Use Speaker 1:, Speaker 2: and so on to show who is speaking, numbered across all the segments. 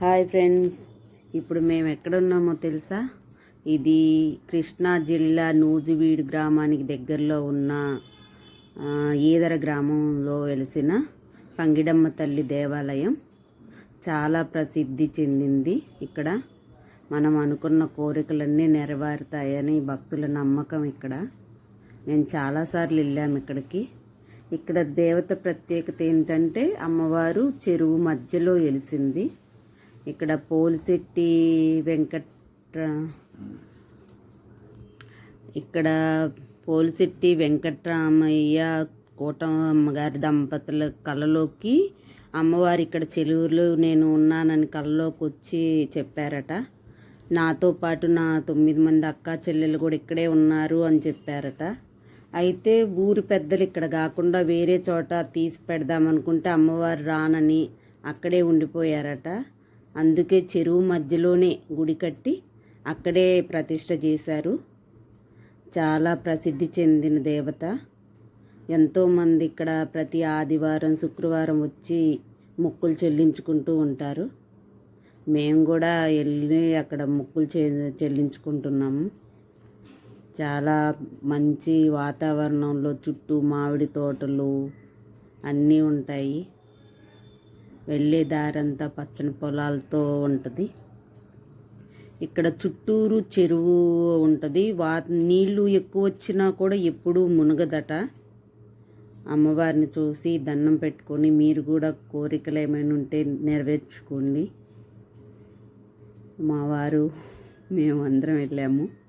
Speaker 1: Hi friends. ఇప్పుడు మేము ఎక్కడున్నామో తెలుసా? ఇది కృష్ణా జిల్లా నూజివీడు గ్రామానికి దగ్గరలో ఉన్న ఈదర గ్రామంలో వెలిసిన పంగిడమ్మ తల్లి దేవాలయం. చాలా ప్రసిద్ధి చెందింది ఇక్కడ. మనం అనుకున్న కోరికలన్నీ నెరవేరుతాయని భక్తుల నమ్మకం ఇక్కడ. మేము చాలాసార్లు వెళ్ళాము ఇక్కడికి. ఇక్కడ దేవత ప్రత్యేకత ఏంటంటే అమ్మవారు చెరువు మధ్యలో వెలిసింది. ఇక్కడ పోలిశెట్టి వెంకట ఇక్కడ పోలిశెట్టి వెంకట్రామయ్య కోటమ్మ గారి దంపతుల కళలోకి అమ్మవారు ఇక్కడ చెలువులో నేను ఉన్నానని కళలోకి వచ్చి చెప్పారట. నాతో పాటు నా తొమ్మిది మంది అక్క చెల్లెలు కూడా ఇక్కడే ఉన్నారు అని చెప్పారట. అయితే ఊరి పెద్దలు ఇక్కడ కాకుండా వేరే చోట తీసి పెడదామనుకుంటే అమ్మవారు రానని అక్కడే ఉండిపోయారట. అందుకే చెరువు మధ్యలోనే గుడి కట్టి అక్కడే ప్రతిష్ట చేశారు. చాలా ప్రసిద్ధి చెందిన దేవత. ఎంతోమంది ఇక్కడ ప్రతి ఆదివారం శుక్రవారం వచ్చి మొక్కులు చెల్లించుకుంటూ ఉంటారు. మేము కూడా వెళ్ళి అక్కడ మొక్కులు చె చెల్లించుకుంటున్నాము. చాలా మంచి వాతావరణంలో చుట్టూ మామిడి తోటలు అన్నీ ఉంటాయి. వెళ్ళే దారంతా పచ్చని పొలాలతో ఉంటుంది. ఇక్కడ చుట్టూరు చెరువు ఉంటుంది. వా నీళ్ళు ఎక్కువ వచ్చినా కూడా ఎప్పుడూ మునగదట. అమ్మవారిని చూసి దండం పెట్టుకొని మీరు కూడా కోరికలు ఏమైనా ఉంటే నెరవేర్చుకోండి. మా వారు మేము అందరం వెళ్ళాము.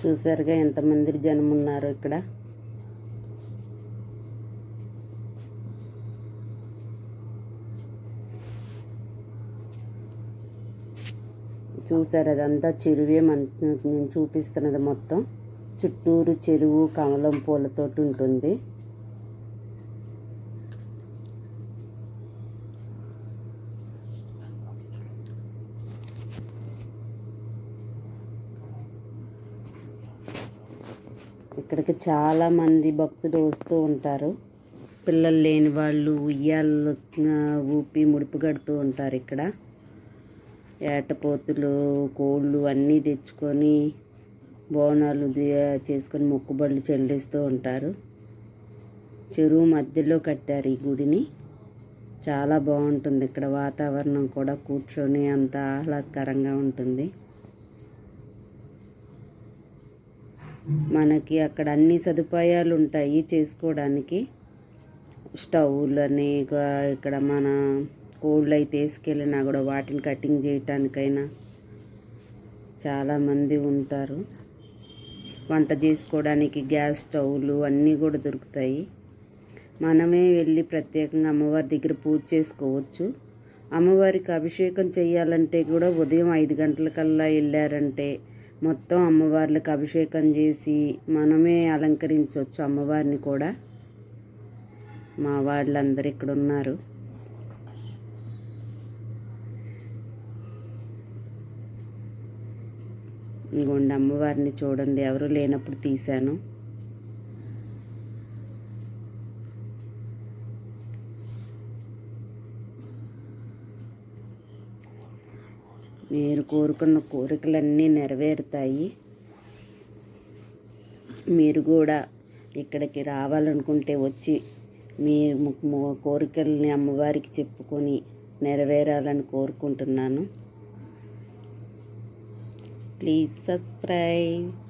Speaker 1: చూసారుగా ఎంతమంది జనం ఉన్నారు ఇక్కడ? చూసారు అదంతా చెరువే మన నేను చూపిస్తున్నది మొత్తం. చుట్టూరు చెరువు కమలం పూలతోటి ఉంటుంది. ఇక్కడికి చాలామంది భక్తులు వస్తూ ఉంటారు. పిల్లలు లేని వాళ్ళు ఉయ్యాలు ఊపి ముడుపు కడుతూ ఉంటారు ఇక్కడ. ఏటపోతులు కోళ్ళు అన్నీ తెచ్చుకొని బోనాలు చేసుకొని మొక్కుబడులు చెల్లిస్తూ ఉంటారు. చెరువు మధ్యలో కట్టారు ఈ గుడిని. చాలా బాగుంటుంది. ఇక్కడ వాతావరణం కూడా కూర్చొని అంత ఆహ్లాదకరంగా ఉంటుంది. మనకి అక్కడ అన్ని సదుపాయాలు ఉంటాయి చేసుకోవడానికి. స్టవ్లని ఇక్కడ మన కోళ్ళు అయితే వేసుకెళ్ళినా కూడా వాటిని కటింగ్ చేయటానికైనా చాలామంది ఉంటారు. వంట చేసుకోవడానికి గ్యాస్ స్టవ్లు అన్నీ కూడా దొరుకుతాయి. మనమే వెళ్ళి ప్రత్యేకంగా అమ్మవారి దగ్గర పూజ చేసుకోవచ్చు. అమ్మవారికి అభిషేకం చేయాలంటే కూడా ఉదయం ఐదు గంటలకల్లా వెళ్ళారంటే మొత్తం అమ్మవార్లకు అభిషేకం చేసి మనమే అలంకరించవచ్చు అమ్మవారిని కూడా. మా వాళ్ళందరూ ఇక్కడ ఉన్నారు. ఇంకోండి అమ్మవారిని చూడండి ఎవరు లేనప్పుడు తీశాను. మీరు కోరుకున్న కోరికలన్నీ నెరవేరుతాయి. మీరు కూడా ఇక్కడికి రావాలనుకుంటే వచ్చి మీ ము- కోరికల్ని అమ్మవారికి చెప్పుకొని నెరవేరాలని కోరుకుంటున్నాను. Please subscribe.